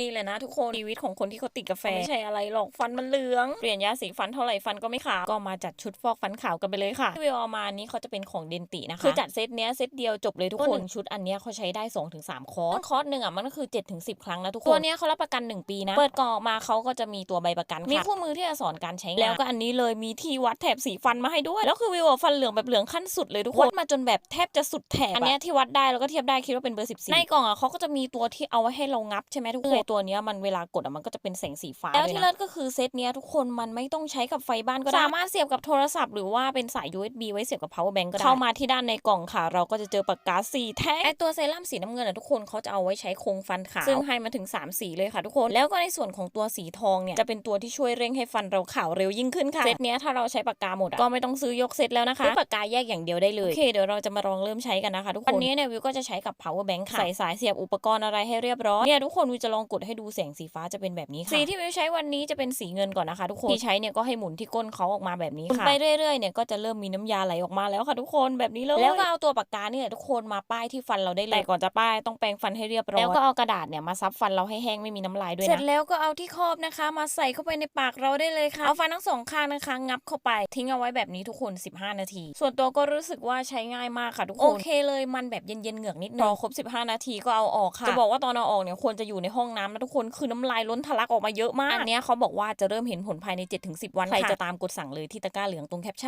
นี่แหละนะทุกคนชีวิตของคนที่เขาติดกาแฟไม่ใช่อะไรหรอกฟันมันเหลืองเปลี่ยนยาสีฟันเท่าไหร่ฟันก็ไม่ขาวก็มาจัดชุดฟอกฟันขาวกันไปเลยค่ะที่วิวเอามานี้เขาจะเป็นของเดนตินะคะคือจัดเซตเนี้ยเซตเดียวจบเลยทุกคนชุดอันเนี้ยเขาใช้ได้2-3คอร์สคอร์สหนึ่งอะมันก็คือ7-10ครั้งนะทุกคนตัวเนี้ยเขารับประกัน 1 ปีนะเปิดกล่องออกมาเขาก็จะมีตัวใบประกันค่ะมีคู่มือที่จะสอนการใช้งานแล้วก็อันนี้เลยมีที่วัดแถบสีฟันมาให้ด้วยแล้วคือวิวอะฟันเหลืองแบบเหลืองขั้นสุดเลยทุกคนวัดมาจนแบบแทบจะสุดแถบอันเนี้ยที่วัดได้แล้วก็เทียบได้คิดว่าเป็นเบอร์14ในกล่องอะเขาก็จะมีตัวที่เอาไว้ให้เรางับใช่ไหมทุกคนตัวเนี้ยมันเวลากดอะมันก็จะเป็นแสงสีฟ้าแล้วที่เลิศก็คือเซตเนี้ยทุกคนมันไม่ต้องใช้กับไฟบ้านก็ได้สามารถเสียบกับโทรศัพท์หรือว่าเป็นสาย USB ไว้เสียบกับ power bank ก็ได้เข้ามาที่ด้านในกล่องค่ะ เราก็จะเจอปากกาสีแท่งไอตัวเซรั่มสีน้ำเงินอะทุกคนเขาจะเอาไว้ใช้โครงฟันขาวซึ่งให้มาถึง 3 สีเลยค่ะทุกคนแล้วก็ในส่วนของตัวสีทองเนี่ยจะเป็นตัวที่ช่วยเร่งให้ฟันเราขาวเร็วยิ่งขึ้นค่ะเซตเนี้ยถ้าเราใช้ปากกาหมดอะก็ไม่ต้องซื้อยกเซตแล้วนะคะซื้อปากกาแยกอย่างเดียวได้เลยโอเคเดี๋ยวเราจะมาลองเริ่มใช้กันนะคะทุกคนวันนี้เนี่ยวิวก็จะใช้กับ power bank ค่ะใส่สายเสียบอุปกรณ์อะไรให้เรียบร้อยเนี่ยทุกคนวิวจะลองกดให้ดูแสงสีฟ้าจะเป็นแบบนี้ค่ะสีที่วิวใช้วันนี้จะเป็นสีเงินก่อนนะคะทุกคนที่ใช้เนี่ยก็ให้หมุนที่ก้นเขาออกมาแบบนี้ค่ะไปเรื่อยๆเนี่ยก็จะเริ่มมีน้ำยาไหลออกมาแล้วค่ะทุกคนแบบนี้เลยแล้วก็เอาตัวปากกาเนี่ยทุกคนมาป้ายที่ฟันเราได้เลยแต่ก่อนจะป้ายต้องแปรงฟันให้เรียบร้อยแล้วก็เอากระดาษเนี่ยมาซับฟันเราให้แห้งไม่มีน้ำลายด้วยนะเสร็จแล้วก็เอาที่ครอบนะคะ มาใส่เข้าไปในปากเราได้เลยค่ะเอาฟันทั้งสองข้างนะคะงับเข้าไปทิ้งเอาไว้แบบนี้ทุกคน 15 นาที ส่วนตัวก็รู้สึกว่าใช้ง่ายมากค่ะทุกคนโอเคเลยมันแบบเย็นๆเหงือกนิดนึงพอครบ 15 นาทีก็เอาออกค่ะจะบอกว่าตอนเอาออกเนี่ยควรจะอยู่ในห้องน้ำนะทุกคนคือน้ำลายล้นทะลักออกมาเยอะมาก อันเนี้ยเขาบอกว่าจะเริ่มเห็นผลภายใน 7-10 วัน ใครจะตามกดสั่งเลยที่ตะกร้าเหลืองตรงแคปชั่น